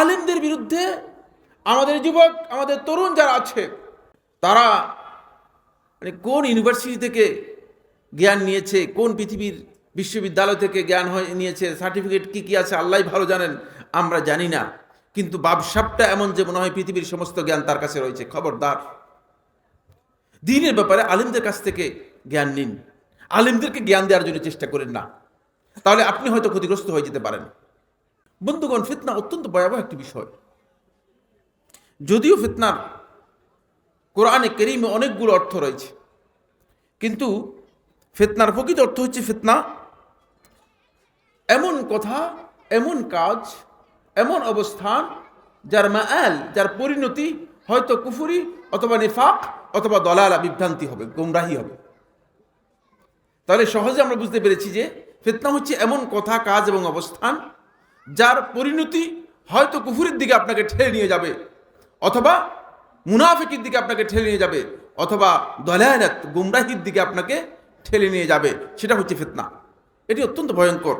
আলেমদের বিরুদ্ধে আমাদের যুবক, আমাদের তরুণ যারা আছে, তারা মানে কোন ইউনিভার্সিটি থেকে জ্ঞান নিয়েছে, কোন পৃথিবীর বিশ্ববিদ্যালয় থেকে জ্ঞান হয়ে নিয়েছে সার্টিফিকেট কি কি আছে আল্লাহ ভালো জানেন, আমরা জানি না। কিন্তু বাবসাবটা এমন যে মনে হয় পৃথিবীর সমস্ত জ্ঞান তার কাছে রয়েছে। খবরদার। দিনের ব্যাপারে আলিমদের কাছ থেকে জ্ঞান নিন। আলিমদেরকে জ্ঞান দেওয়ার জন্য চেষ্টা করেন না। তাহলে আপনি হয়তো ক্ষতিগ্রস্ত হয়ে যেতে পারেন। বন্ধুগণ, ফিতনা অত্যন্ত ভয়াবহ একটি বিষয়। যদিও ফিতনার কোরআনে কেরিমে অনেকগুলো অর্থ রয়েছে, কিন্তু ফিতনার প্রকৃত অর্থ হচ্ছে ফিতনা। এমন কথা, এমন কাজ, এমন অবস্থান, যার মায়াল যার পরিণতি হয়তো কুফুরি অথবা নিফাক অথবা দলালা বিভ্রান্তি হবে, গোমরাহি হবে। তাহলে সহজে আমরা বুঝতে পেরেছি যে ফিতনা হচ্ছে এমন কথা, কাজ এবং অবস্থান যার পরিণতি হয়তো কুফুরের দিকে আপনাকে ঠেলে নিয়ে যাবে, অথবা মুনাফিকের দিকে আপনাকে ঠেলে নিয়ে যাবে, অথবা দলায়াত গুমরাহির দিকে আপনাকে ঠেলে নিয়ে যাবে, সেটা হচ্ছে ফিতনা। এটি অত্যন্ত ভয়ঙ্কর।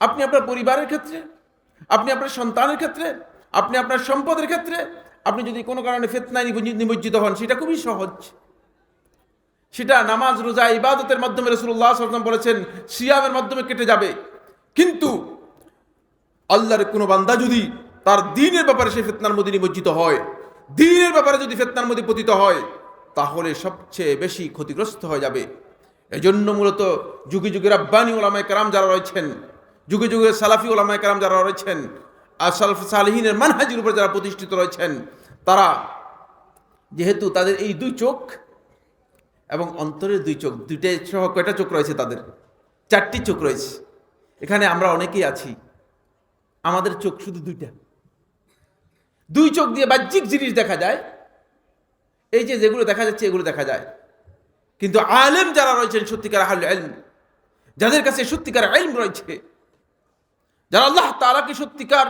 আপনি আপনার পরিবারের ক্ষেত্রে, আপনি আপনার সন্তানের ক্ষেত্রে, আপনি আপনার সম্পদের ক্ষেত্রে, আপনি যদি কোনো কারণে ফেতনায় নিমজ্জিত হন, সেটা খুবই সহজ। সেটা নামাজ, রোজা, ইবাদতের মাধ্যমে রসুল্লাহ সাল্লাম বলেছেন, সিয়ামের মাধ্যমে কেটে যাবে। কিন্তু আল্লাহর কোনো বান্দা যদি তার দিনের ব্যাপারে সে ফেতনার মধ্যে নিমজ্জিত হয়, দিনের ব্যাপারে যদি ফেতনার মধ্যে পতিত হয়, তাহলে সবচেয়ে বেশি ক্ষতিগ্রস্ত হয়ে যাবে। এজন্য মূলত যুগে যুগে রাব্বানি ওলামায় কারাম যারা রয়েছেন, যুগে যুগে সালাফি ওলামায় কারাম যারা রয়েছেন, আর সালফ সালহিনের মানহাজির উপর যারা প্রতিষ্ঠিত রয়েছেন, তারা যেহেতু তাদের এই দুই চোখ এবং অন্তরের দুই চোখ দুইটাই সহ কয়টা চোখ রয়েছে তাদের? চারটি চোখ রয়েছে। এখানে আমরা অনেকেই আছি। আমাদের চোখ শুধু দুইটা। দুই চোখ দিয়ে বাহ্যিক জিনিস দেখা যায়। এই যে যেগুলো দেখা যাচ্ছে, এগুলো দেখা যায়। কিন্তু আলেম যারা রয়েছেন, সত্যিকার আহল এলম যাদের কাছে সত্যিকার এলম রয়েছে, যারা আল্লাহ তালাকে সত্যিকার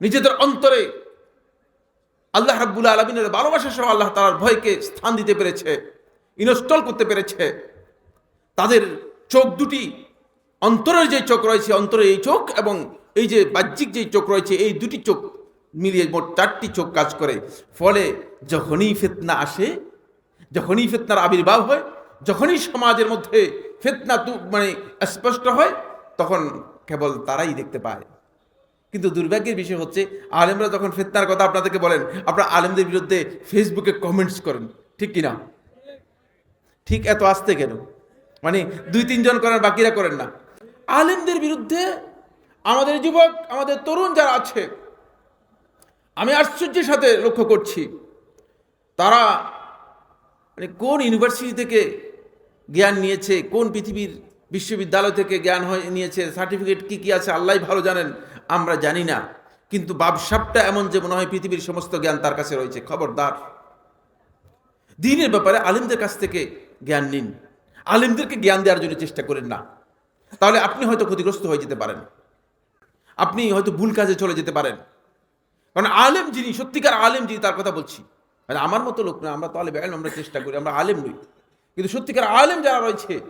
নিজেদের অন্তরে আল্লাহ রাব্বুল আলমিনের ভালোবাসা সহ আল্লাহ তালার ভয়কে স্থান দিতে পেরেছে। ইনস্টল করতে পেরেছে। তাদের চোখ দুটি, অন্তরের যে চোখ রয়েছে, অন্তরের এই চোখ এবং এই যে বাহ্যিক যে চোখ রয়েছে, এই দুটি চোখ মিলিয়ে মোট চারটি চোখ কাজ করে। ফলে যখনই ফেতনা আসে, যখনই ফেতনার আবির্ভাব হয়, যখনই সমাজের মধ্যে ফেতনা মানে স্পষ্ট হয়, তখন কেবল তারাই দেখতে পায়। কিন্তু দুর্ভাগ্যের বিষয় হচ্ছে, আলেমরা যখন ফেতনার কথা আপনাদেরকে বলেন, আপনারা আলেমদের বিরুদ্ধে ফেসবুকে কমেন্টস করেন, ঠিক কিনা? ঠিক এত আসতে কেন? মানে দুই তিনজন করেন বাকিরা করেন না। আলেমদের বিরুদ্ধে আমাদের যুবক, আমাদের তরুণ যারা আছে, আমি আশ্চর্যের সাথে লক্ষ্য করছি, তারা মানে কোন ইউনিভার্সিটি থেকে জ্ঞান নিয়েছে, কোন পৃথিবীর বিশ্ববিদ্যালয় থেকে জ্ঞান হয়ে নিয়েছে, সার্টিফিকেট কি কি আছে আল্লাহ ভালো জানেন, আমরা জানি না। কিন্তু বাবসাবটা এমন যে মনে হয় পৃথিবীর সমস্ত জ্ঞান তার কাছে রয়েছে। খবরদার। দিনের ব্যাপারে আলিমদের কাছ থেকে জ্ঞান নিন। আলিমদেরকে জ্ঞান দেওয়ার জন্য চেষ্টা করেন না। তাহলে আপনি হয়তো ক্ষতিগ্রস্ত হয়ে যেতে পারেন। আপনি হয়তো ভুল কাজে চলে যেতে পারেন। কারণ আলেম যিনি, সত্যিকার আলেম যিনি, তার কথা বলছি। মানে আমার মতো লোক না, আমরা তাহলে বেড়ান আমরা চেষ্টা করি, আমরা আলেম নই। কিন্তু সত্যিকার আলেম যারা রয়েছে,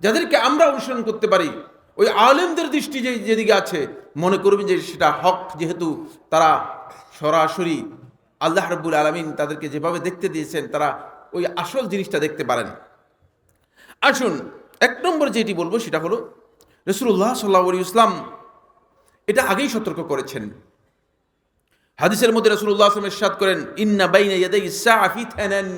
যাদেরকে আমরা অনুসরণ করতে পারি, ওই আলেমদের দৃষ্টি যে যেদিকে আছে, মনে করবেন যে সেটা হক, যেহেতু তারা সরাসরি আল্লাহ রব্বুল আলমিন তাদেরকে যেভাবে দেখতে দিয়েছেন, তারা ওই আসল জিনিসটা দেখতে পারেন। আসুন, এক নম্বর যেটি বলব সেটা হলো রসুল্লাহ সাল্লাহ ইসলাম এটা আগেই সতর্ক করেছেন। হাদিসের মধ্যে রসুল্লাহ আসলাম এরশাদ করেন, ইন্না বাইনা ইয়াদাই সাআ ফিতানান